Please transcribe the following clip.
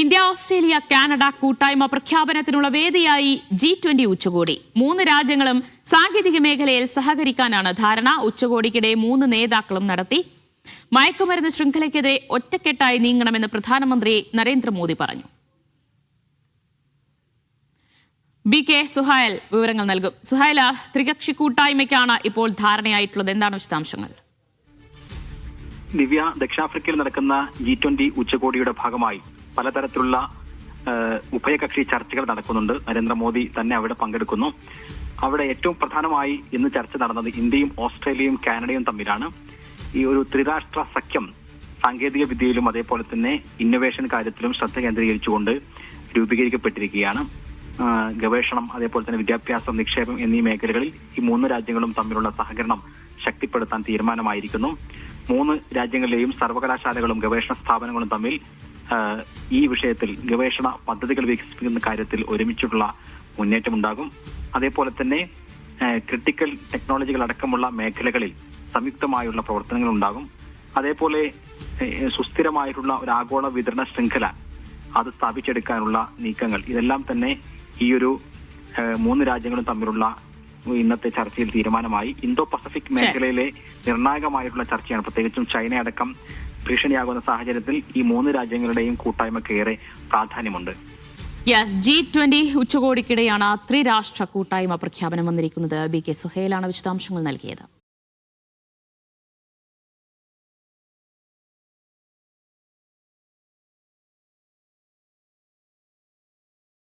India Australia Canada കൂട്ടായ്മ പ്രഖ്യാപനത്തിനുള്ള വേദിയായി G twenty ഉച്ചകോടി. മൂന്ന് രാജ്യങ്ങളും സാങ്കേതിക മേഖലയിൽ സഹകരിക്കാനാണ് ധാരണ. ഉച്ചകോടിക്കിടെ മൂന്ന് നേതാക്കളും നടത്തി. മയക്കുമരുന്ന് ശൃംഖലയ്ക്കെതിരെ ഒറ്റക്കെട്ടായി നീങ്ങണമെന്ന് പ്രധാനമന്ത്രി നരേന്ദ്രമോദി പറഞ്ഞു. ബി കെ സുഹായൽ വിവരങ്ങൾ നൽകും. സുഹൈല ത്രികക്ഷി കൂട്ടായ്മയ്ക്കാണ് ഇപ്പോൾ ധാരണയായിട്ടുള്ളത്. എന്താണ് വിശദാംശങ്ങൾ? ദിവ്യ ദക്ഷിണാഫ്രിക്കയിൽ നടക്കുന്ന ജി ട്വന്റി ഉച്ചകോടിയുടെ ഭാഗമായി പലതരത്തിലുള്ള ഉഭയകക്ഷി ചർച്ചകൾ നടക്കുന്നുണ്ട്. നരേന്ദ്രമോദി തന്നെ അവിടെ പങ്കെടുക്കുന്നു. അവിടെ ഏറ്റവും പ്രധാനമായി ഇന്ന് ചർച്ച നടന്നത് ഇന്ത്യയും ഓസ്ട്രേലിയയും കാനഡയും തമ്മിലാണ്. ഈ ഒരു ത്രിരാഷ്ട്ര സഖ്യം സാങ്കേതിക വിദ്യയിലും അതേപോലെ തന്നെ ഇന്നൊവേഷൻ കാര്യത്തിലും ശ്രദ്ധ കേന്ദ്രീകരിച്ചുകൊണ്ട് രൂപീകരിക്കപ്പെട്ടിരിക്കുകയാണ്. ഗവേഷണം അതേപോലെ തന്നെ വിദ്യാഭ്യാസം നിക്ഷേപം എന്നീ മേഖലകളിൽ ഈ മൂന്ന് രാജ്യങ്ങളും തമ്മിലുള്ള സഹകരണം ശക്തിപ്പെടുത്താൻ തീരുമാനമായിരിക്കുന്നു. മൂന്ന് രാജ്യങ്ങളിലെയും സർവകലാശാലകളും ഗവേഷണ സ്ഥാപനങ്ങളും തമ്മിൽ ഈ വിഷയത്തിൽ ഗവേഷണ പദ്ധതികൾ വികസിപ്പിക്കുന്ന കാര്യത്തിൽ ഒരുമിച്ചുള്ള മുന്നേറ്റമുണ്ടാകും. അതേപോലെ തന്നെ ക്രിട്ടിക്കൽ ടെക്നോളജികൾ അടക്കമുള്ള മേഖലകളിൽ സംയുക്തമായുള്ള പ്രവർത്തനങ്ങൾ ഉണ്ടാകും അതേപോലെ സുസ്ഥിരമായിട്ടുള്ള ഒരു ആഗോള വിതരണ ശൃംഖല അത് സ്ഥാപിച്ചെടുക്കാനുള്ള നീക്കങ്ങൾ. ഇതെല്ലാം തന്നെ ഈ ഒരു മൂന്ന് രാജ്യങ്ങളും തമ്മിലുള്ള ഇന്നത്തെ ചർച്ചയിൽ തീരുമാനമായി. ഇന്തോ പസഫിക് മേഖലയിലെ നിർണായകമായിട്ടുള്ള ചർച്ചയാണ്. പ്രത്യേകിച്ചും ചൈന അടക്കം ഭീഷണിയാകുന്ന സാഹചര്യത്തിൽ ഈ മൂന്ന് രാജ്യങ്ങളുടെയും കൂട്ടായ്മയ്ക്ക് ഏറെ പ്രാധാന്യമുണ്ട്. യെസ് ജി ട്വന്റി ഉച്ചകോടിക്കിടെയാണ് ത്രിരാഷ്ട്ര കൂട്ടായ്മ പ്രഖ്യാപനം വന്നിരിക്കുന്നത്. ബി കെ സുഹേലാണ് വിശദാംശങ്ങൾ നൽകിയത്.